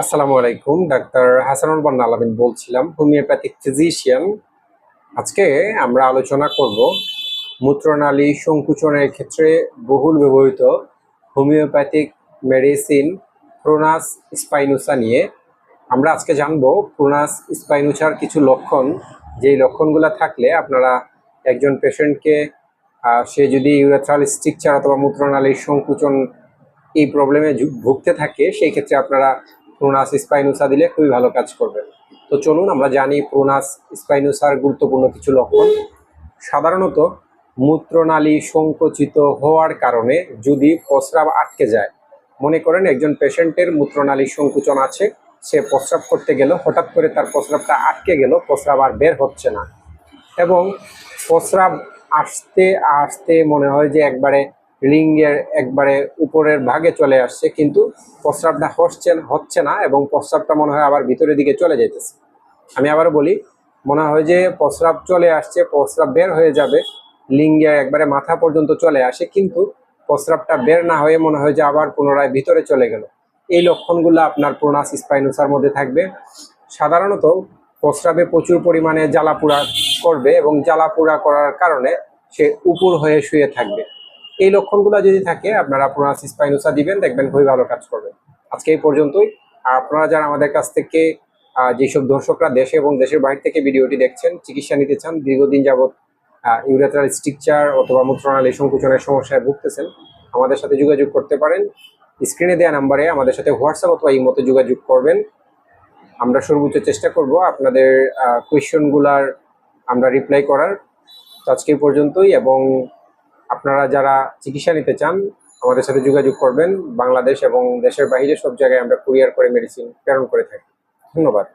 আসসালামু আলাইকুম, ডাক্তার হাসানুল বান্না আলামিন বলছিলাম হোমিওপ্যাথিক ফিজিশিয়ান। আজকে আমরা আলোচনা করব মূত্রনালী সংকুচনের ক্ষেত্রে বহুল ব্যবহৃত হোমিওপ্যাথিক মেডিসিন প্রোনাস স্পাইনুসা নিয়ে। আমরা আজকে জানব প্রোনাস স্পাইনুসার কিছু লক্ষণ, যেই লক্ষণগুলো থাকলে আপনারা একজন পেশেন্টকে সে যদি ইউরেথ্রাল স্ট্রিকচার অথবা মূত্রনালীর সংকুচন এই প্রবলেমে ভুগতে থাকে, সেই ক্ষেত্রে আপনারা প্রোনাস স্পাইনুসা দিলে খুবই ভালো কাজ করবে। তো চলুন আমরা জানি প্রোনাস স্পাইনুসার গুরুত্বপূর্ণ কিছু লক্ষণ। সাধারণত মূত্রনালী সংকুচিত হওয়ার কারণে যদি প্রস্রাব আটকে যায়, মনে করেন একজন পেশেন্টের মূত্রনালী সংকুচন আছে, সে প্রস্রাব করতে গেল, হঠাৎ করে তার প্রস্রাবটা আটকে গেল, প্রস্রাব আর বের হচ্ছে না। এবং প্রস্রাব আসতে আসতে মনে হয় যে একবারে লিঙ্গের একবারে উপরের ভাগে চলে আসছে, কিন্তু প্রস্রাবটা হচ্ছে হচ্ছে না এবং প্রস্রাবটা মনে হয় আবার ভিতরের দিকে চলে যাইতেছে। আমি আবার বলি, মনে হয় যে প্রস্রাব চলে আসছে, প্রস্রাব বের হয়ে যাবে, লিঙ্গে একবারে মাথা পর্যন্ত চলে আসে, কিন্তু প্রস্রাবটা বের না হয়ে মনে হয় যে আবার পুনরায় ভিতরে চলে গেল। এই লক্ষণগুলো আপনার প্রোনাস স্পাইনোসার মধ্যে থাকবে। সাধারণত প্রস্রাবে প্রচুর পরিমাণে জ্বালাপোড়া করবে এবং জ্বালাপোড়া করার কারণে সে উপর হয়ে শুয়ে থাকবে। এই লক্ষণগুলো যদি থাকে, আপনারা আপনারা স্পাইনোসা দিবেন, দেখবেন খুবই ভালো কাজ করবে। আজকে এই পর্যন্তই। আর আপনারা যারা আমাদের কাছ থেকে যেসব দর্শকরা দেশে এবং দেশের বাইরে থেকে ভিডিওটি দেখছেন, চিকিৎসা নিতে চান, দীর্ঘদিন যাবৎ ইউরেথ্রাল স্ট্রিকচার অথবা মূত্রনালী সংকুচনের সমস্যায় ভুগতেছেন, আমাদের সাথে যোগাযোগ করতে পারেন। স্ক্রিনে দেওয়া নাম্বারে আমাদের সাথে হোয়াটসঅ্যাপ অথবা এই ইমোতে যোগাযোগ করবেন। আমরা সর্বোচ্চ চেষ্টা করব আপনাদের কোয়েশ্চনগুলার আমরা রিপ্লাই করার। তো আজকে পর্যন্তই এবং আপনারা যারা চিকিৎসা নিতে চান, আমাদের সাথে যোগাযোগ করবেন। বাংলাদেশ এবং দেশের বাইরে সব জায়গায় আমরা কুরিয়ার করে মেডিসিন প্রেরণ করে থাকি। ধন্যবাদ।